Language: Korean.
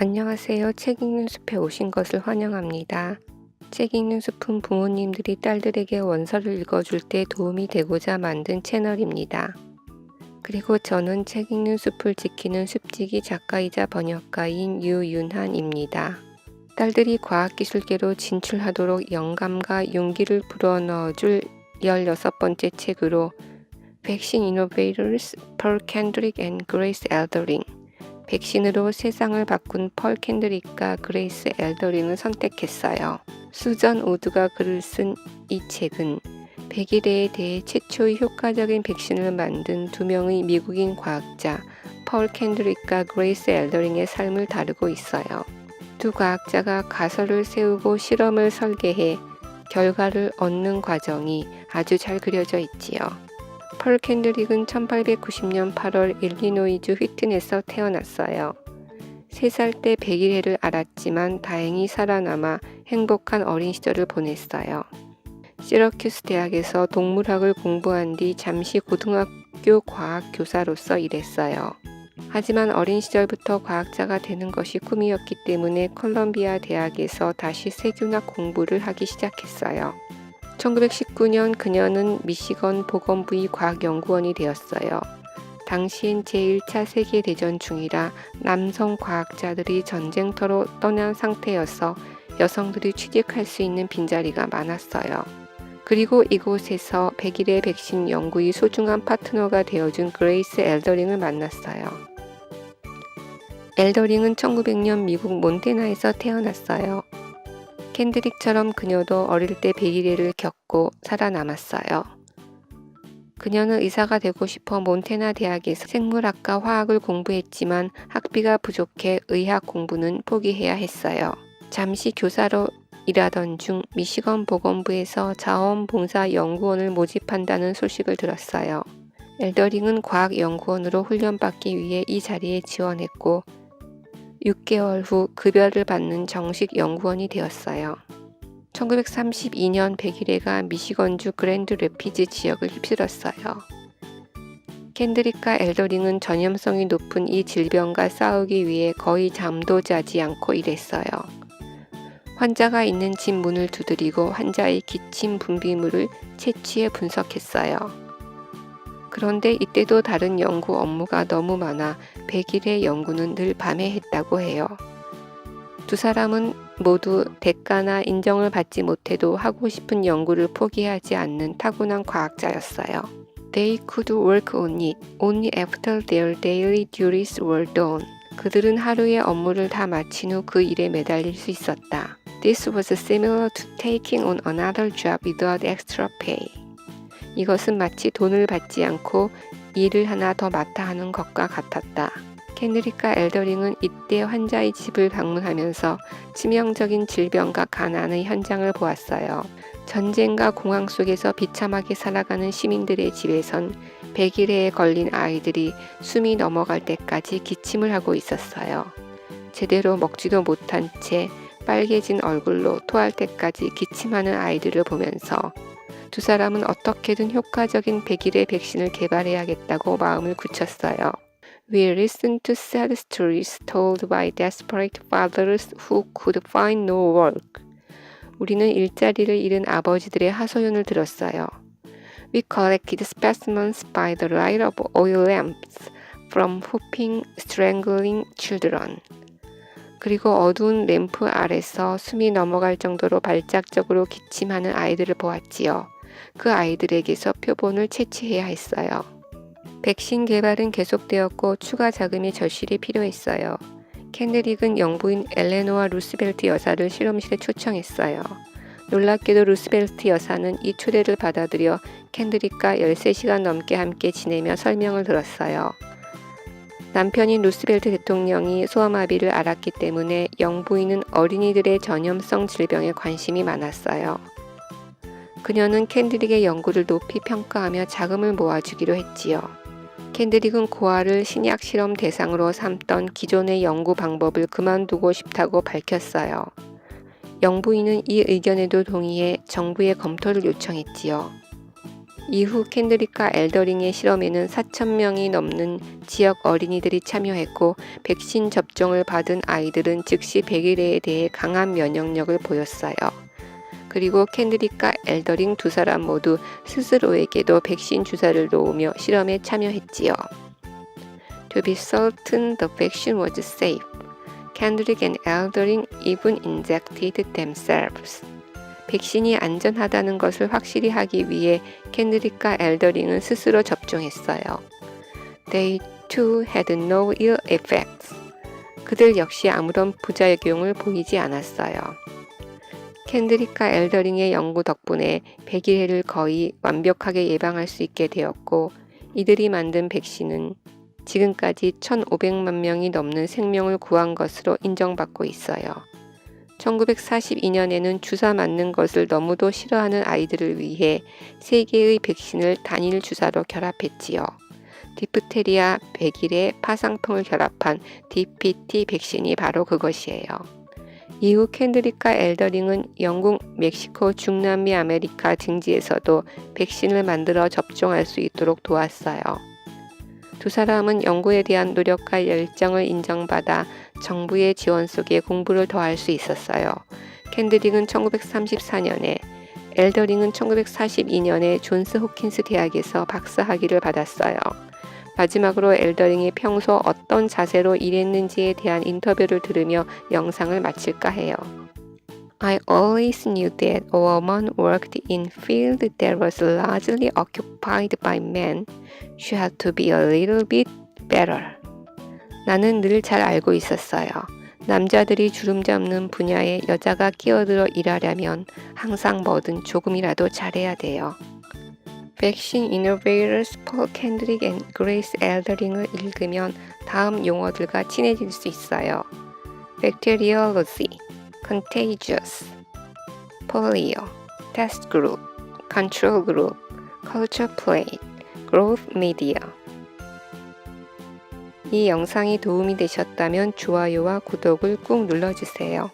안녕하세요. 책 읽는 숲에 오신 것을 환영합니다. 책 읽는 숲은 부모님들이 딸들에게 원서를 읽어줄 때 도움이 되고자 만든 채널입니다. 그리고 저는 책 읽는 숲을 지키는 숲지기 작가이자 번역가인 유윤한입니다. 딸들이 과학기술계로 진출하도록 영감과 용기를 불어넣어줄 16번째 책으로 Vaccine Innovators Pearl Kendrick and Grace Eldering 백신으로 세상을 바꾼 펄 캔드릭과 그레이스 엘더링을 선택했어요. 수전 우드가 글을 쓴 이 책은 백일해에 대해 최초의 효과적인 백신을 만든 두 명의 미국인 과학자 펄 캔드릭과 그레이스 엘더링의 삶을 다루고 있어요. 두 과학자가 가설을 세우고 실험을 설계해 결과를 얻는 과정이 아주 잘 그려져 있지요. 펄 캔드릭은 1890년 8월 일리노이주 휘튼에서 태어났어요. 3살 때 백일해를 알았지만 다행히 살아남아 행복한 어린 시절을 보냈어요. 시러큐스 대학에서 동물학을 공부한 뒤 잠시 고등학교 과학 교사로서 일했어요. 하지만 어린 시절부터 과학자가 되는 것이 꿈이었기 때문에 컬럼비아 대학에서 다시 세균학 공부를 하기 시작했어요. 1919년 그녀는 미시건 보건부의 과학연구원이 되었어요. 당시엔 제1차 세계대전 중이라 남성 과학자들이 전쟁터로 떠난 상태여서 여성들이 취직할 수 있는 빈자리가 많았어요. 그리고 이곳에서 100일의 백신 연구의 소중한 파트너가 되어준 그레이스 엘더링을 만났어요. 엘더링은 1900년 미국 몬테나에서 태어났어요. 캔드릭처럼 그녀도 어릴 때 백일해를 겪고 살아남았어요. 그녀는 의사가 되고 싶어 몬테나 대학에서 생물학과 화학을 공부했지만 학비가 부족해 의학 공부는 포기해야 했어요. 잠시 교사로 일하던 중 미시건 보건부에서 자원봉사 연구원을 모집한다는 소식을 들었어요. 엘더링은 과학연구원으로 훈련받기 위해 이 자리에 지원했고 6개월 후 급여를 받는 정식 연구원이 되었어요. 1932년 백일해가 미시건주 그랜드 레피즈 지역을 휩쓸었어요. 캔드릭과 엘더링은 전염성이 높은 이 질병과 싸우기 위해 거의 잠도 자지 않고 일했어요. 환자가 있는 집 문을 두드리고 환자의 기침 분비물을 채취해 분석했어요. 그런데 이때도 다른 연구 업무가 너무 많아 100일의 연구는 늘 밤에 했다고 해요. 두 사람은 모두 대가나 인정을 받지 못해도 하고 싶은 연구를 포기하지 않는 타고난 과학자였어요. They could work on it only after their daily duties were done. 그들은 하루의 업무를 다 마친 후 그 일에 매달릴 수 있었다. This was similar to taking on another job without extra pay. 이것은 마치 돈을 받지 않고 일을 하나 더 맡아 하는 것과 같았다. 케느리카 엘더링은 이때 환자의 집을 방문하면서 치명적인 질병과 가난의 현장을 보았어요. 전쟁과 공황 속에서 비참하게 살아가는 시민들의 집에선 100일에 걸린 아이들이 숨이 넘어갈 때까지 기침을 하고 있었어요. 제대로 먹지도 못한 채 빨개진 얼굴로 토할 때까지 기침하는 아이들을 보면서 두 사람은 어떻게든 효과적인 백일의 백신을 개발해야겠다고 마음을 굳혔어요. We listened to sad stories told by desperate fathers who could find no work. 우리는 일자리를 잃은 아버지들의 하소연을 들었어요. We collected specimens by the light of oil lamps from whooping, strangling children. 그리고 어두운 램프 아래서 숨이 넘어갈 정도로 발작적으로 기침하는 아이들을 보았지요. 그 아이들에게서 표본을 채취해야 했어요. 백신 개발은 계속되었고 추가 자금이 절실히 필요했어요. 캔드릭은 영부인 엘레노아 루스벨트 여사를 실험실에 초청했어요. 놀랍게도 루스벨트 여사는 이 초대를 받아들여 캔드릭과 13시간 넘게 함께 지내며 설명을 들었어요. 남편인 루스벨트 대통령이 소아마비를 알았기 때문에 영부인은 어린이들의 전염성 질병에 관심이 많았어요. 그녀는 캔드릭의 연구를 높이 평가하며 자금을 모아주기로 했지요. 캔드릭은 고아를 신약 실험 대상으로 삼던 기존의 연구 방법을 그만두고 싶다고 밝혔어요. 영부인은 이 의견에도 동의해 정부의 검토를 요청했지요. 이후 캔드릭과 엘더링의 실험에는 4,000명이 넘는 지역 어린이들이 참여했고 백신 접종을 받은 아이들은 즉시 백일에 대해 강한 면역력을 보였어요. 그리고 캔드릭과 엘더링 두 사람 모두 스스로에게도 백신 주사를 놓으며 실험에 참여했지요. To be certain the vaccine was safe, Kendrick and Eldering even injected themselves. 백신이 안전하다는 것을 확실히 하기 위해 캔드릭과 엘더링은 스스로 접종했어요. They too had no ill effects. 그들 역시 아무런 부작용을 보이지 않았어요. 캔드릭과 엘더링의 연구 덕분에 백일해를 거의 완벽하게 예방할 수 있게 되었고 이들이 만든 백신은 지금까지 1,500만 명이 넘는 생명을 구한 것으로 인정받고 있어요. 1942년에는 주사 맞는 것을 너무도 싫어하는 아이들을 위해 세 개의 백신을 단일 주사로 결합했지요. 디프테리아, 백일의 파상풍을 결합한 DPT 백신이 바로 그것이에요. 이후 캔드릭과 엘더링은 영국, 멕시코, 중남미 아메리카 등지에서도 백신을 만들어 접종할 수 있도록 도왔어요. 두 사람은 연구에 대한 노력과 열정을 인정받아 정부의 지원 속에 공부를 더할 수 있었어요. 캔드릭은 1934년에, 엘더링은 1942년에 존스 호킨스 대학에서 박사학위를 받았어요. 마지막으로 엘더링이 평소 어떤 자세로 일했는지에 대한 인터뷰를 들으며 영상을 마칠까 해요. I always knew that a woman worked in field that was largely occupied by men. She had to be a little bit better. 나는 늘 잘 알고 있었어요. 남자들이 주름 잡는 분야에 여자가 끼어들어 일하려면 항상 뭐든 조금이라도 잘해야 돼요. Vaccine Innovators Paul Kendrick and Grace Eldering을 읽으면 다음 용어들과 친해질 수 있어요. Bacteriology, Contagious, Polio, Test Group, Control Group, Culture Plate, Growth Media. 이 영상이 도움이 되셨다면 좋아요와 구독을 꾹 눌러주세요.